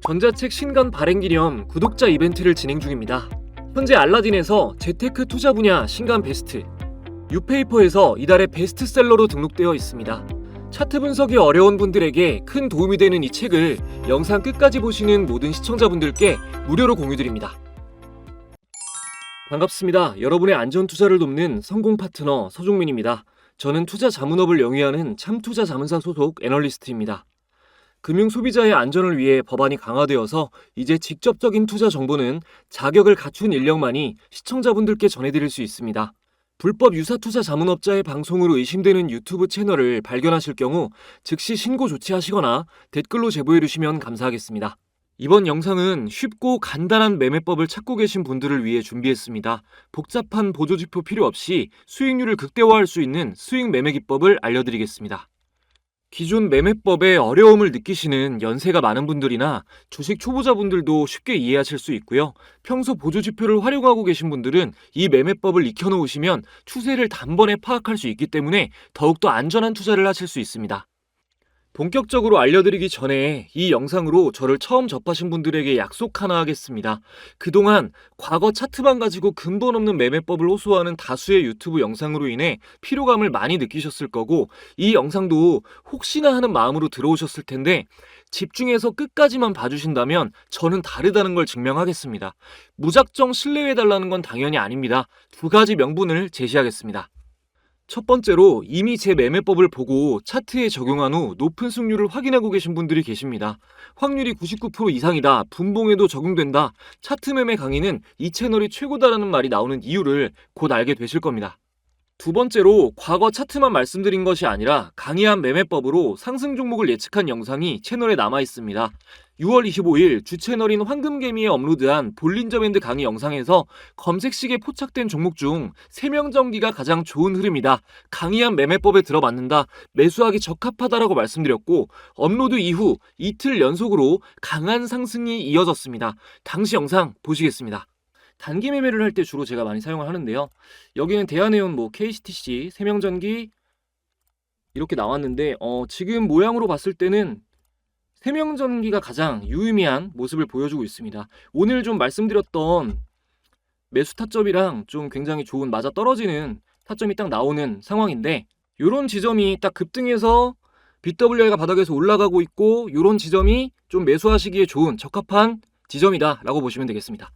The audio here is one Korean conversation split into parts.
전자책 신간 발행 기념 구독자 이벤트를 진행 중입니다. 현재 알라딘에서 재테크 투자 분야 신간 베스트, 유페이퍼에서 이달의 베스트셀러로 등록되어 있습니다. 차트 분석이 어려운 분들에게 큰 도움이 되는 이 책을 영상 끝까지 보시는 모든 시청자분들께 무료로 공유드립니다. 반갑습니다. 여러분의 안전 투자를 돕는 성공 파트너 서종민입니다. 저는 투자 자문업을 영위하는 참투자 자문사 소속 애널리스트입니다. 금융 소비자의 안전을 위해 법안이 강화되어서 이제 직접적인 투자 정보는 자격을 갖춘 인력만이 시청자분들께 전해드릴 수 있습니다. 불법 유사 투자 자문업자의 방송으로 의심되는 유튜브 채널을 발견하실 경우 즉시 신고 조치하시거나 댓글로 제보해 주시면 감사하겠습니다. 이번 영상은 쉽고 간단한 매매법을 찾고 계신 분들을 위해 준비했습니다. 복잡한 보조지표 필요 없이 수익률을 극대화할 수 있는 수익 매매 기법을 알려드리겠습니다. 기존 매매법에 어려움을 느끼시는 연세가 많은 분들이나 주식 초보자분들도 쉽게 이해하실 수 있고요. 평소 보조지표를 활용하고 계신 분들은 이 매매법을 익혀놓으시면 추세를 단번에 파악할 수 있기 때문에 더욱더 안전한 투자를 하실 수 있습니다. 본격적으로 알려드리기 전에 이 영상으로 저를 처음 접하신 분들에게 약속 하나 하겠습니다. 그동안 과거 차트만 가지고 근본 없는 매매법을 호소하는 다수의 유튜브 영상으로 인해 피로감을 많이 느끼셨을 거고 이 영상도 혹시나 하는 마음으로 들어오셨을 텐데 집중해서 끝까지만 봐주신다면 저는 다르다는 걸 증명하겠습니다. 무작정 신뢰해달라는 건 당연히 아닙니다. 두 가지 명분을 제시하겠습니다. 첫 번째로 이미 제 매매법을 보고 차트에 적용한 후 높은 승률을 확인하고 계신 분들이 계십니다. 확률이 99% 이상이다. 분봉에도 적용된다. 차트 매매 강의는 이 채널이 최고다라는 말이 나오는 이유를 곧 알게 되실 겁니다. 두 번째로 과거 차트만 말씀드린 것이 아니라 강의한 매매법으로 상승 종목을 예측한 영상이 채널에 남아 있습니다. 6월 25일 주 채널인 황금개미에 업로드한 볼린저 밴드 강의 영상에서 검색식에 포착된 종목 중 세명전기가 가장 좋은 흐름이다. 강의한 매매법에 들어맞는다. 매수하기 적합하다라고 말씀드렸고 업로드 이후 이틀 연속으로 강한 상승이 이어졌습니다. 당시 영상 보시겠습니다. 단기 매매를 할 때 주로 제가 많이 사용을 하는데요. 여기는 대한해운 뭐 KCTC, 세명전기 이렇게 나왔는데 어, 지금 모양으로 봤을 때는 세명전기가 가장 유의미한 모습을 보여주고 있습니다. 오늘 좀 말씀드렸던 매수 타점이랑 좀 굉장히 좋은 맞아 떨어지는 타점이 딱 나오는 상황인데 이런 지점이 딱 급등해서 BWI가 바닥에서 올라가고 있고 이런 지점이 좀 매수하시기에 좋은 적합한 지점이다라고 보시면 되겠습니다.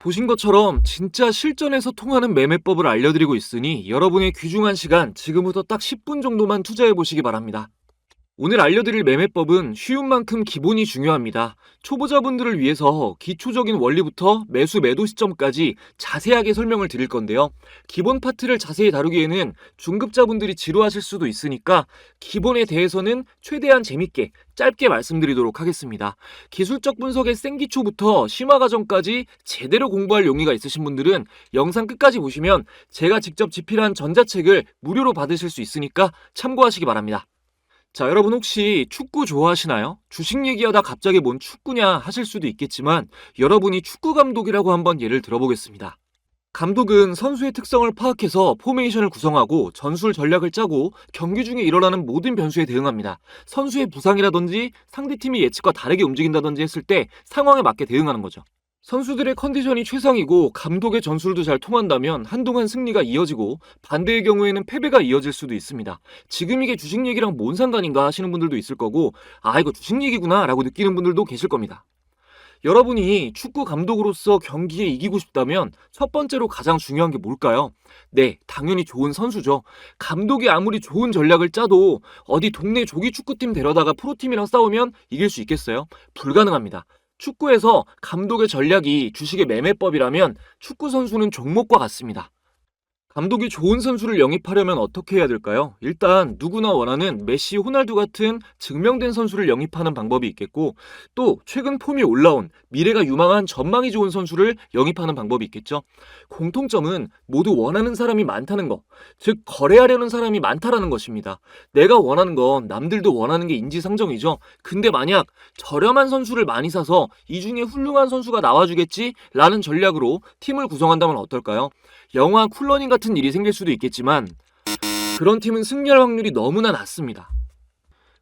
보신 것처럼 진짜 실전에서 통하는 매매법을 알려드리고 있으니 여러분의 귀중한 시간 지금부터 딱 10분 정도만 투자해 보시기 바랍니다. 오늘 알려드릴 매매법은 쉬운 만큼 기본이 중요합니다. 초보자분들을 위해서 기초적인 원리부터 매수 매도 시점까지 자세하게 설명을 드릴 건데요. 기본 파트를 자세히 다루기에는 중급자분들이 지루하실 수도 있으니까 기본에 대해서는 최대한 재밌게 짧게 말씀드리도록 하겠습니다. 기술적 분석의 생기초부터 심화 과정까지 제대로 공부할 용의가 있으신 분들은 영상 끝까지 보시면 제가 직접 집필한 전자책을 무료로 받으실 수 있으니까 참고하시기 바랍니다. 자, 여러분 혹시 축구 좋아하시나요? 주식 얘기하다 갑자기 뭔 축구냐 하실 수도 있겠지만 여러분이 축구 감독이라고 한번 예를 들어보겠습니다. 감독은 선수의 특성을 파악해서 포메이션을 구성하고 전술 전략을 짜고 경기 중에 일어나는 모든 변수에 대응합니다. 선수의 부상이라든지 상대팀이 예측과 다르게 움직인다든지 했을 때 상황에 맞게 대응하는 거죠. 선수들의 컨디션이 최상이고 감독의 전술도 잘 통한다면 한동안 승리가 이어지고 반대의 경우에는 패배가 이어질 수도 있습니다. 지금 이게 주식 얘기랑 뭔 상관인가 하시는 분들도 있을 거고 아 이거 주식 얘기구나 라고 느끼는 분들도 계실 겁니다. 여러분이 축구 감독으로서 경기에 이기고 싶다면 첫 번째로 가장 중요한 게 뭘까요? 네, 당연히 좋은 선수죠. 감독이 아무리 좋은 전략을 짜도 어디 동네 조기 축구팀 데려다가 프로팀이랑 싸우면 이길 수 있겠어요? 불가능합니다. 축구에서 감독의 전략이 주식의 매매법이라면 축구 선수는 종목과 같습니다. 감독이 좋은 선수를 영입하려면 어떻게 해야 될까요? 일단 누구나 원하는 메시, 호날두 같은 증명된 선수를 영입하는 방법이 있겠고 또 최근 폼이 올라온 미래가 유망한 전망이 좋은 선수를 영입하는 방법이 있겠죠. 공통점은 모두 원하는 사람이 많다는 거, 즉 거래하려는 사람이 많다라는 것입니다. 내가 원하는 건 남들도 원하는 게 인지상정이죠. 근데 만약 저렴한 선수를 많이 사서 이 중에 훌륭한 선수가 나와주겠지라는 전략으로 팀을 구성한다면 어떨까요? 영화 쿨러닝 같은 일이 생길 수도 있겠지만 그런 팀은 승리할 확률이 너무나 낮습니다.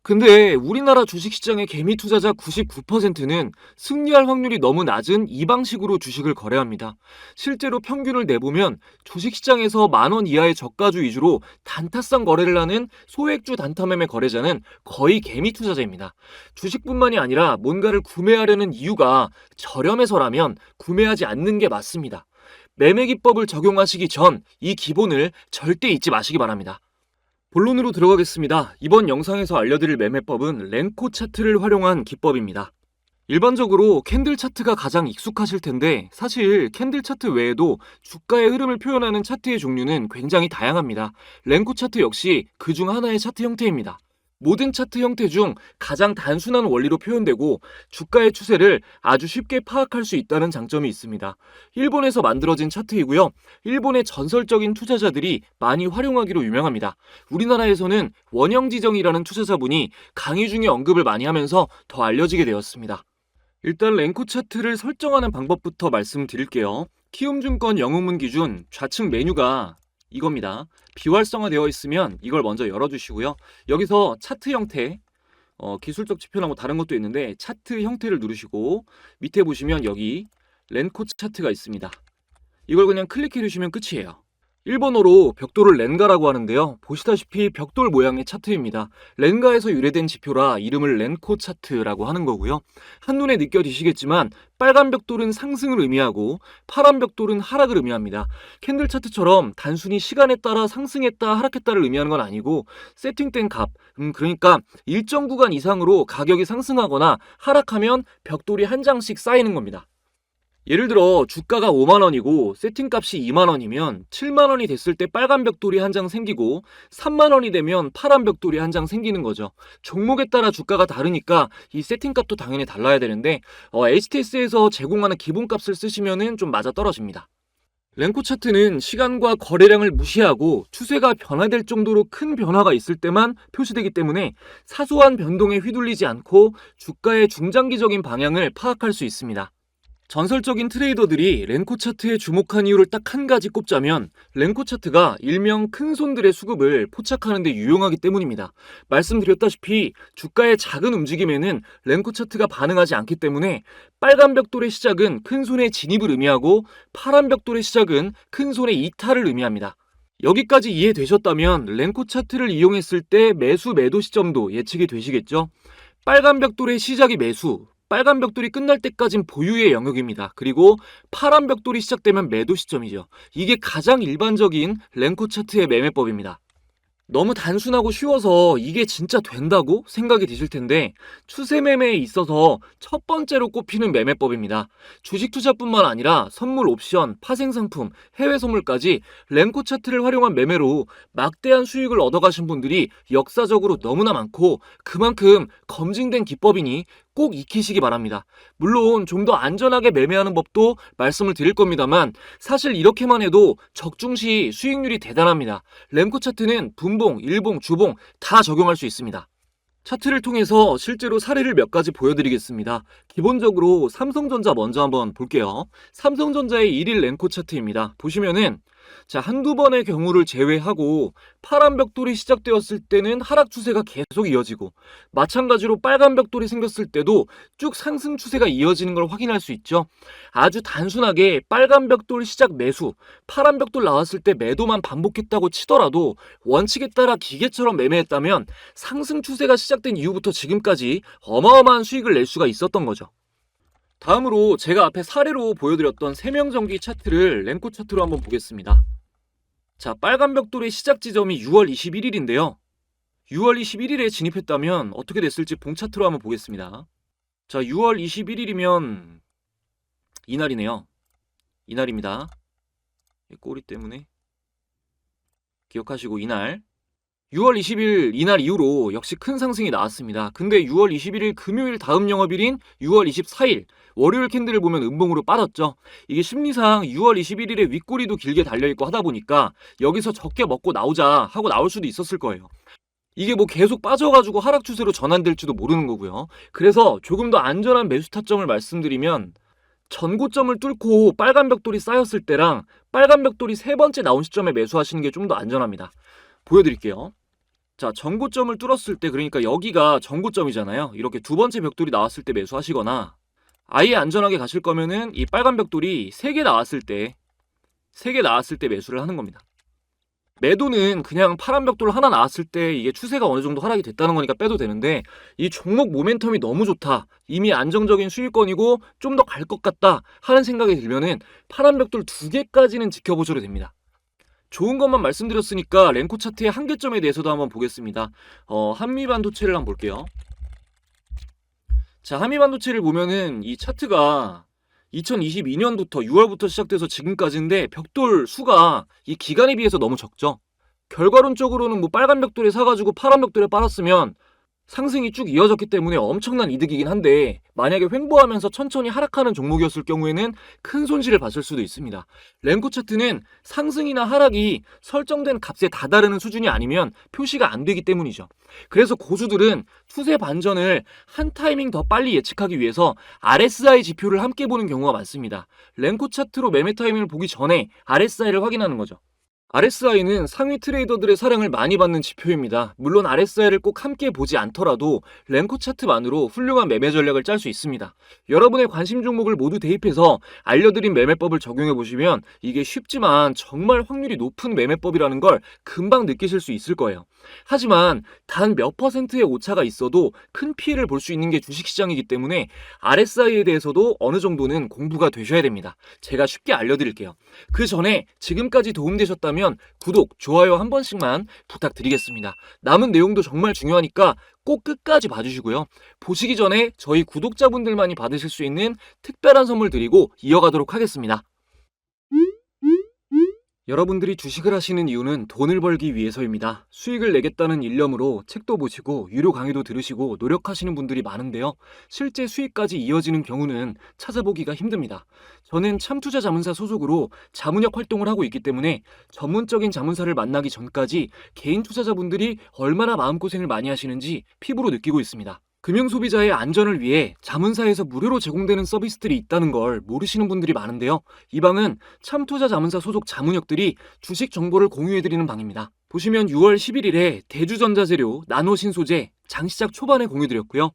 근데 우리나라 주식시장의 개미 투자자 99%는 승리할 확률이 너무 낮은 이 방식으로 주식을 거래합니다. 실제로 평균을 내보면 주식시장에서 만 원 이하의 저가주 위주로 단타성 거래를 하는 소액주 단타매매 거래자는 거의 개미 투자자입니다. 주식뿐만이 아니라 뭔가를 구매하려는 이유가 저렴해서라면 구매하지 않는 게 맞습니다. 매매 기법을 적용하시기 전 이 기본을 절대 잊지 마시기 바랍니다. 본론으로 들어가겠습니다. 이번 영상에서 알려드릴 매매법은 렌코 차트를 활용한 기법입니다. 일반적으로 캔들 차트가 가장 익숙하실 텐데 사실 캔들 차트 외에도 주가의 흐름을 표현하는 차트의 종류는 굉장히 다양합니다. 렌코 차트 역시 그 중 하나의 차트 형태입니다. 모든 차트 형태 중 가장 단순한 원리로 표현되고 주가의 추세를 아주 쉽게 파악할 수 있다는 장점이 있습니다. 일본에서 만들어진 차트이고요. 일본의 전설적인 투자자들이 많이 활용하기로 유명합니다. 우리나라에서는 원형지정이라는 투자자분이 강의 중에 언급을 많이 하면서 더 알려지게 되었습니다. 일단 랭코 차트를 설정하는 방법부터 말씀드릴게요. 키움증권 영웅문 기준 좌측 메뉴가 이겁니다. 비활성화되어 있으면 이걸 먼저 열어주시고요. 여기서 차트 형태, 어, 기술적 지표나 뭐 다른 것도 있는데 차트 형태를 누르시고 밑에 보시면 여기 렌코 차트가 있습니다. 이걸 그냥 클릭해 주시면 끝이에요. 일본어로 벽돌을 렌가라고 하는데요. 보시다시피 벽돌 모양의 차트입니다. 렌가에서 유래된 지표라 이름을 렌코 차트라고 하는 거고요. 한눈에 느껴지시겠지만 빨간 벽돌은 상승을 의미하고 파란 벽돌은 하락을 의미합니다. 캔들 차트처럼 단순히 시간에 따라 상승했다 하락했다를 의미하는 건 아니고 세팅된 값, 음 그러니까 일정 구간 이상으로 가격이 상승하거나 하락하면 벽돌이 한 장씩 쌓이는 겁니다. 예를 들어 주가가 5만 원이고 세팅값이 2만 원이면 7만 원이 됐을 때 빨간 벽돌이 한 장 생기고 3만 원이 되면 파란 벽돌이 한 장 생기는 거죠. 종목에 따라 주가가 다르니까 이 세팅값도 당연히 달라야 되는데 어, HTS에서 제공하는 기본값을 쓰시면은 좀 맞아 떨어집니다. 랭코 차트는 시간과 거래량을 무시하고 추세가 변화될 정도로 큰 변화가 있을 때만 표시되기 때문에 사소한 변동에 휘둘리지 않고 주가의 중장기적인 방향을 파악할 수 있습니다. 전설적인 트레이더들이 렌코 차트에 주목한 이유를 딱 한 가지 꼽자면 렌코 차트가 일명 큰 손들의 수급을 포착하는 데 유용하기 때문입니다. 말씀드렸다시피 주가의 작은 움직임에는 렌코 차트가 반응하지 않기 때문에 빨간 벽돌의 시작은 큰 손의 진입을 의미하고 파란 벽돌의 시작은 큰 손의 이탈을 의미합니다. 여기까지 이해되셨다면 렌코 차트를 이용했을 때 매수 매도 시점도 예측이 되시겠죠? 빨간 벽돌의 시작이 매수, 빨간 벽돌이 끝날 때까진 보유의 영역입니다. 그리고 파란 벽돌이 시작되면 매도 시점이죠. 이게 가장 일반적인 랭코 차트의 매매법입니다. 너무 단순하고 쉬워서 이게 진짜 된다고 생각이 드실 텐데 추세 매매에 있어서 첫 번째로 꼽히는 매매법입니다. 주식 투자뿐만 아니라 선물 옵션, 파생 상품, 해외 선물까지 랭코 차트를 활용한 매매로 막대한 수익을 얻어가신 분들이 역사적으로 너무나 많고 그만큼 검증된 기법이니 꼭 익히시기 바랍니다. 물론 좀 더 안전하게 매매하는 법도 말씀을 드릴 겁니다만 사실 이렇게만 해도 적중 시 수익률이 대단합니다. 램코 차트는 분봉, 일봉, 주봉 다 적용할 수 있습니다. 차트를 통해서 실제로 사례를 몇 가지 보여드리겠습니다. 기본적으로 삼성전자 먼저 한번 볼게요. 삼성전자의 1일 랭코 차트입니다. 보시면은 자, 한두 번의 경우를 제외하고 파란 벽돌이 시작되었을 때는 하락 추세가 계속 이어지고 마찬가지로 빨간 벽돌이 생겼을 때도 쭉 상승 추세가 이어지는 걸 확인할 수 있죠. 아주 단순하게 빨간 벽돌 시작 매수, 파란 벽돌 나왔을 때 매도만 반복했다고 치더라도 원칙에 따라 기계처럼 매매했다면 상승 추세가 시작된 이후부터 지금까지 어마어마한 수익을 낼 수가 있었던 거죠. 다음으로 제가 앞에 사례로 보여드렸던 세명전기 차트를 램코 차트로 한번 보겠습니다. 자, 빨간 벽돌의 시작 지점이 6월 21일인데요. 6월 21일에 진입했다면 어떻게 됐을지 봉 차트로 한번 보겠습니다. 자, 6월 21일이면 이날이네요. 이날입니다. 이 꼬리 때문에 기억하시고 이날 6월 20일 이날 이후로 역시 큰 상승이 나왔습니다. 근데 6월 21일 금요일 다음 영업일인 6월 24일 월요일 캔들을 보면 음봉으로 빠졌죠. 이게 심리상 6월 21일에 윗꼬리도 길게 달려있고 하다 보니까 여기서 적게 먹고 나오자 하고 나올 수도 있었을 거예요. 이게 뭐 계속 빠져가지고 하락 추세로 전환될지도 모르는 거고요. 그래서 조금 더 안전한 매수 타점을 말씀드리면 전고점을 뚫고 빨간 벽돌이 쌓였을 때랑 빨간 벽돌이 세 번째 나온 시점에 매수하시는 게 좀 더 안전합니다. 보여드릴게요. 자, 전고점을 뚫었을 때 그러니까 여기가 전고점이잖아요. 이렇게 두 번째 벽돌이 나왔을 때 매수하시거나 아예 안전하게 가실 거면은 이 빨간 벽돌이 세 개 나왔을 때 세 개 나왔을 때 매수를 하는 겁니다. 매도는 그냥 파란 벽돌 하나 나왔을 때 이게 추세가 어느 정도 하락이 됐다는 거니까 빼도 되는데 이 종목 모멘텀이 너무 좋다. 이미 안정적인 수익권이고 좀 더 갈 것 같다 하는 생각이 들면은 파란 벽돌 두 개까지는 지켜보셔도 됩니다. 좋은 것만 말씀드렸으니까 랭코 차트의 한계점에 대해서도 한번 보겠습니다. 어, 한미 반도체를 한번 볼게요. 자, 한미 반도체를 보면은 이 차트가 2022년부터 6월부터 시작돼서 지금까지인데 벽돌 수가 이 기간에 비해서 너무 적죠. 결과론적으로는 뭐 빨간 벽돌에 사가지고 파란 벽돌에 빨았으면 상승이 쭉 이어졌기 때문에 엄청난 이득이긴 한데 만약에 횡보하면서 천천히 하락하는 종목이었을 경우에는 큰 손실을 봤을 수도 있습니다. 랭코 차트는 상승이나 하락이 설정된 값에 다다르는 수준이 아니면 표시가 안 되기 때문이죠. 그래서 고수들은 추세 반전을 한 타이밍 더 빨리 예측하기 위해서 RSI 지표를 함께 보는 경우가 많습니다. 랭코 차트로 매매 타이밍을 보기 전에 RSI를 확인하는 거죠. RSI는 상위 트레이더들의 사랑을 많이 받는 지표입니다. 물론 RSI를 꼭 함께 보지 않더라도 랭코 차트만으로 훌륭한 매매 전략을 짤 수 있습니다. 여러분의 관심 종목을 모두 대입해서 알려드린 매매법을 적용해 보시면 이게 쉽지만 정말 확률이 높은 매매법이라는 걸 금방 느끼실 수 있을 거예요. 하지만 단 몇 퍼센트의 오차가 있어도 큰 피해를 볼 수 있는 게 주식시장이기 때문에 RSI에 대해서도 어느 정도는 공부가 되셔야 됩니다. 제가 쉽게 알려드릴게요. 그 전에 지금까지 도움되셨다면 구독, 좋아요 한 번씩만 부탁드리겠습니다. 남은 내용도 정말 중요하니까 꼭 끝까지 봐주시고요. 보시기 전에 저희 구독자분들만이 받으실 수 있는 특별한 선물 드리고 이어가도록 하겠습니다. 여러분들이 주식을 하시는 이유는 돈을 벌기 위해서입니다. 수익을 내겠다는 일념으로 책도 보시고 유료 강의도 들으시고 노력하시는 분들이 많은데요. 실제 수익까지 이어지는 경우는 찾아보기가 힘듭니다. 저는 참투자 자문사 소속으로 자문역 활동을 하고 있기 때문에 전문적인 자문사를 만나기 전까지 개인 투자자분들이 얼마나 마음고생을 많이 하시는지 피부로 느끼고 있습니다. 금융 소비자의 안전을 위해 자문사에서 무료로 제공되는 서비스들이 있다는 걸 모르시는 분들이 많은데요. 이 방은 참투자 자문사 소속 자문역들이 주식 정보를 공유해드리는 방입니다. 보시면 6월 11일에 대주전자재료, 나노신소재, 장시작 초반에 공유드렸고요.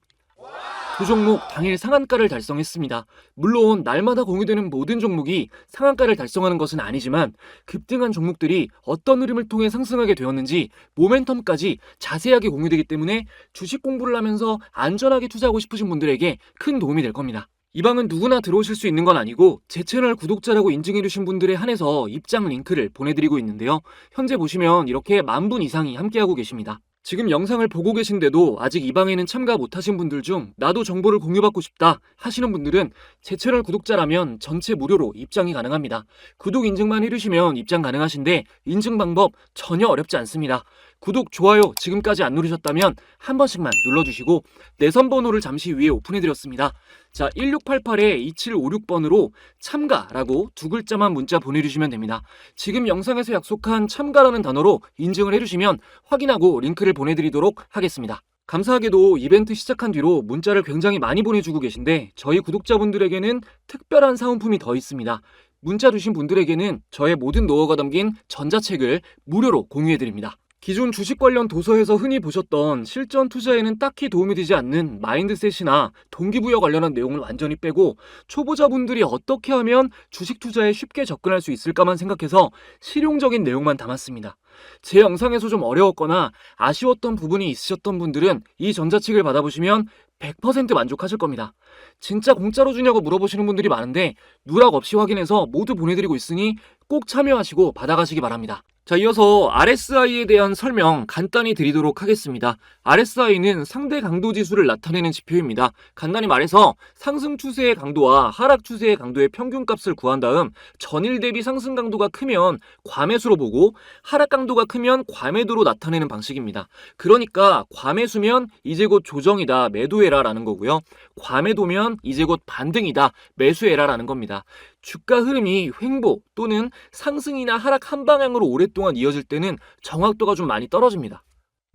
두 종목 당일 상한가를 달성했습니다. 물론 날마다 공유되는 모든 종목이 상한가를 달성하는 것은 아니지만 급등한 종목들이 어떤 흐름을 통해 상승하게 되었는지 모멘텀까지 자세하게 공유되기 때문에 주식 공부를 하면서 안전하게 투자하고 싶으신 분들에게 큰 도움이 될 겁니다. 이 방은 누구나 들어오실 수 있는 건 아니고 제 채널 구독자라고 인증해주신 분들에 한해서 입장 링크를 보내드리고 있는데요. 현재 보시면 이렇게 만 분 이상이 함께하고 계십니다. 지금 영상을 보고 계신데도 아직 이 방에는 참가 못하신 분들 중 나도 정보를 공유받고 싶다 하시는 분들은 제 채널 구독자라면 전체 무료로 입장이 가능합니다. 구독 인증만 해주시면 입장 가능하신데 인증 방법 전혀 어렵지 않습니다. 구독, 좋아요 지금까지 안 누르셨다면 한 번씩만 눌러주시고 내선 번호를 잠시 위에 오픈해드렸습니다. 자, 1688-2756번으로 참가라고 두 글자만 문자 보내주시면 됩니다. 지금 영상에서 약속한 참가라는 단어로 인증을 해주시면 확인하고 링크를 보내드리도록 하겠습니다. 감사하게도 이벤트 시작한 뒤로 문자를 굉장히 많이 보내주고 계신데 저희 구독자분들에게는 특별한 사은품이 더 있습니다. 문자 주신 분들에게는 저의 모든 노하우가 담긴 전자책을 무료로 공유해드립니다. 기존 주식 관련 도서에서 흔히 보셨던 실전 투자에는 딱히 도움이 되지 않는 마인드셋이나 동기부여 관련한 내용을 완전히 빼고 초보자분들이 어떻게 하면 주식 투자에 쉽게 접근할 수 있을까만 생각해서 실용적인 내용만 담았습니다. 제 영상에서 좀 어려웠거나 아쉬웠던 부분이 있으셨던 분들은 이 전자책을 받아보시면 100% 만족하실 겁니다. 진짜 공짜로 주냐고 물어보시는 분들이 많은데 누락 없이 확인해서 모두 보내드리고 있으니 꼭 참여하시고 받아가시기 바랍니다. 자, 이어서 RSI에 대한 설명 간단히 드리도록 하겠습니다. RSI는 상대 강도 지수를 나타내는 지표입니다. 간단히 말해서 상승 추세의 강도와 하락 추세의 강도의 평균 값을 구한 다음 전일 대비 상승 강도가 크면 과매수로 보고 하락 강도가 크면 과매도로 나타내는 방식입니다. 그러니까 과매수면 이제 곧 조정이다, 매도해라 라는 거고요. 과매도면 이제 곧 반등이다, 매수해라 라는 겁니다. 주가 흐름이 횡보 또는 상승이나 하락 한 방향으로 오랫 동안 이어질 때는 정확도가 좀 많이 떨어집니다.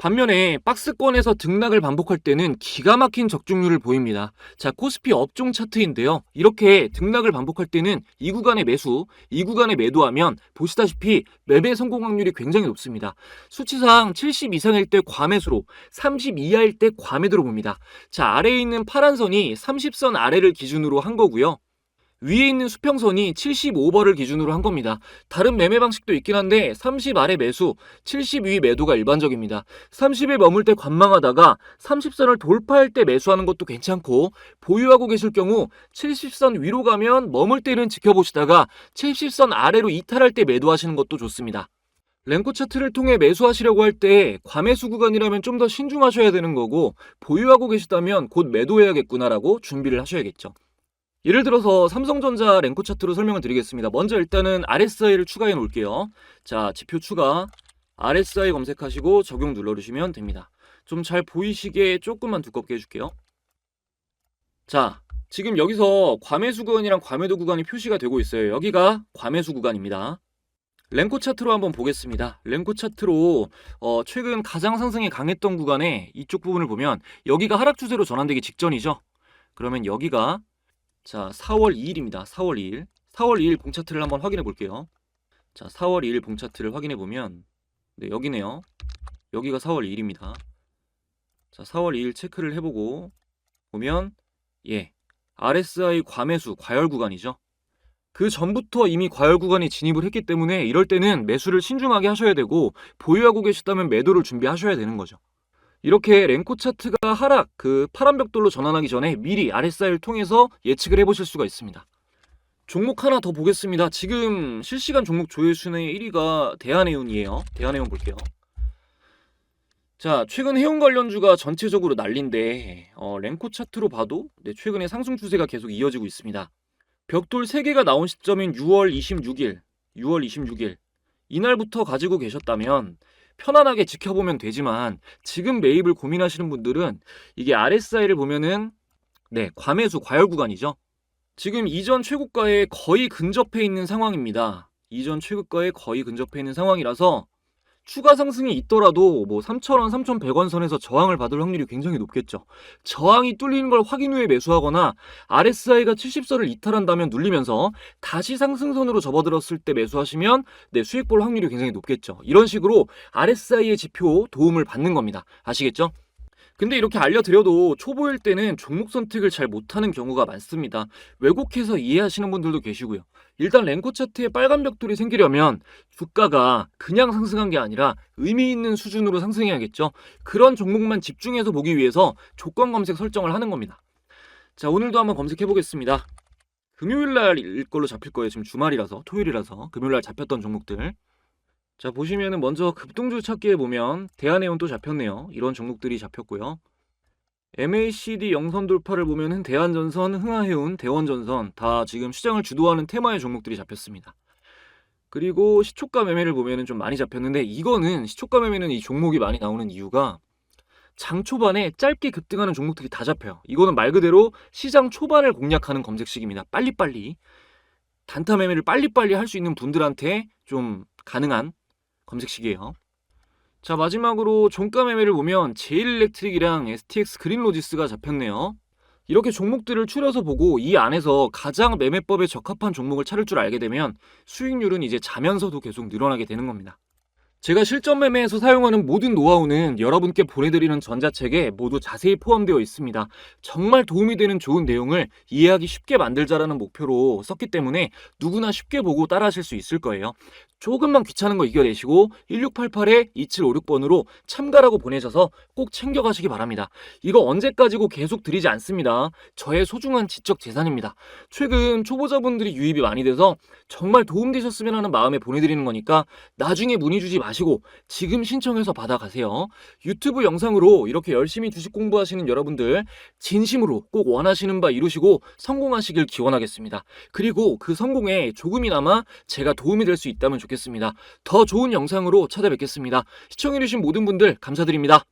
반면에 박스권에서 등락을 반복할 때는 기가 막힌 적중률을 보입니다. 자, 코스피 업종 차트인데요. 이렇게 등락을 반복할 때는 이 구간의 매수, 이 구간의 매도하면 보시다시피 매매 성공 확률이 굉장히 높습니다. 수치상 70 이상일 때 과매수로, 30 이하일 때 과매도로 봅니다. 자, 아래에 있는 파란 선이 30선 아래를 기준으로 한 거고요. 위에 있는 수평선이 75버를 기준으로 한 겁니다. 다른 매매 방식도 있긴 한데 30 아래 매수, 70 위 매도가 일반적입니다. 30에 머물 때 관망하다가 30선을 돌파할 때 매수하는 것도 괜찮고 보유하고 계실 경우 70선 위로 가면 머물 때는 지켜보시다가 70선 아래로 이탈할 때 매도하시는 것도 좋습니다. 랭코 차트를 통해 매수하시려고 할 때 과매수 구간이라면 좀 더 신중하셔야 되는 거고 보유하고 계시다면 곧 매도해야겠구나라고 준비를 하셔야겠죠. 예를 들어서 삼성전자 랭코 차트로 설명을 드리겠습니다. 먼저 일단은 RSI를 추가해 놓을게요. 자, 지표 추가, RSI 검색하시고 적용 눌러주시면 됩니다. 좀 잘 보이시게 조금만 두껍게 해줄게요. 자, 지금 여기서 과매수 구간이랑 과매도 구간이 표시가 되고 있어요. 여기가 과매수 구간입니다. 랭코 차트로 한번 보겠습니다. 랭코 차트로 어, 최근 가장 상승이 강했던 구간에 이쪽 부분을 보면 여기가 하락 추세로 전환되기 직전이죠. 그러면 여기가 자 4월 2일입니다. 4월 2일 4월 2일 봉차트를 한번 확인해 볼게요. 자 4월 2일 봉차트를 확인해 보면 네 여기네요. 여기가 4월 2일입니다. 자 4월 2일 체크를 해 보고 보면 예 RSI 과매수 과열 구간이죠. 그 전부터 이미 과열 구간에 진입을 했기 때문에 이럴 때는 매수를 신중하게 하셔야 되고 보유하고 계시다면 매도를 준비하셔야 되는 거죠. 이렇게 랭코 차트가 하락, 그 파란 벽돌로 전환하기 전에 미리 RSI를 통해서 예측을 해보실 수가 있습니다. 종목 하나 더 보겠습니다. 지금 실시간 종목 조회순의 1위가 대한해운이에요. 대한해운 볼게요. 자, 최근 해운 관련주가 전체적으로 난린데 어, 랭코 차트로 봐도 네, 최근에 상승 추세가 계속 이어지고 있습니다. 벽돌 3개가 나온 시점인 6월 26일, 6월 26일 이날부터 가지고 계셨다면 편안하게 지켜보면 되지만 지금 매입을 고민하시는 분들은 이게 RSI를 보면은 네, 과매수 과열 구간이죠. 지금 이전 최고가에 거의 근접해 있는 상황입니다. 이전 최고가에 거의 근접해 있는 상황이라서 추가 상승이 있더라도 뭐 3,000원, 3,100원 선에서 저항을 받을 확률이 굉장히 높겠죠. 저항이 뚫리는 걸 확인 후에 매수하거나 RSI가 70선을 이탈한다면 눌리면서 다시 상승선으로 접어들었을 때 매수하시면 네, 수익 볼 확률이 굉장히 높겠죠. 이런 식으로 RSI의 지표 도움을 받는 겁니다. 아시겠죠? 근데 이렇게 알려드려도 초보일 때는 종목 선택을 잘 못하는 경우가 많습니다. 왜곡해서 이해하시는 분들도 계시고요. 일단 랭코 차트에 빨간 벽돌이 생기려면 주가가 그냥 상승한 게 아니라 의미 있는 수준으로 상승해야겠죠. 그런 종목만 집중해서 보기 위해서 조건 검색 설정을 하는 겁니다. 자, 오늘도 한번 검색해 보겠습니다. 금요일 날일 걸로 잡힐 거예요. 지금 주말이라서 토요일이라서 금요일 날 잡혔던 종목들. 자, 보시면은 먼저 급등주 찾기에 보면 대한해운 또 잡혔네요. 이런 종목들이 잡혔고요. MACD 영선 돌파를 보면은 대한전선, 흥하해운, 대원전선 다 지금 시장을 주도하는 테마의 종목들이 잡혔습니다. 그리고 시초가 매매를 보면은 좀 많이 잡혔는데 이거는 시초가 매매는 이 종목이 많이 나오는 이유가 장 초반에 짧게 급등하는 종목들이 다 잡혀요. 이거는 말 그대로 시장 초반을 공략하는 검색식입니다. 빨리빨리 단타 매매를 빨리빨리 할 수 있는 분들한테 좀 가능한 검색식이에요. 자 마지막으로 종가 매매를 보면 제일일렉트릭이랑 STX 그린로지스가 잡혔네요. 이렇게 종목들을 추려서 보고 이 안에서 가장 매매법에 적합한 종목을 찾을 줄 알게 되면 수익률은 이제 자면서도 계속 늘어나게 되는 겁니다. 제가 실전 매매에서 사용하는 모든 노하우는 여러분께 보내드리는 전자책에 모두 자세히 포함되어 있습니다. 정말 도움이 되는 좋은 내용을 이해하기 쉽게 만들자라는 목표로 썼기 때문에 누구나 쉽게 보고 따라하실 수 있을 거예요. 조금만 귀찮은 거 이겨내시고 1688-2756번으로 참가라고 보내셔서 꼭 챙겨가시기 바랍니다. 이거 언제까지고 계속 드리지 않습니다. 저의 소중한 지적 재산입니다. 최근 초보자분들이 유입이 많이 돼서 정말 도움되셨으면 하는 마음에 보내드리는 거니까 나중에 문의 주지 마시고 지금 신청해서 받아가세요. 유튜브 영상으로 이렇게 열심히 주식 공부하시는 여러분들 진심으로 꼭 원하시는 바 이루시고 성공하시길 기원하겠습니다. 그리고 그 성공에 조금이나마 제가 도움이 될 수 있다면 좋겠습니다. 더 좋은 영상으로 찾아뵙겠습니다. 시청해주신 모든 분들 감사드립니다.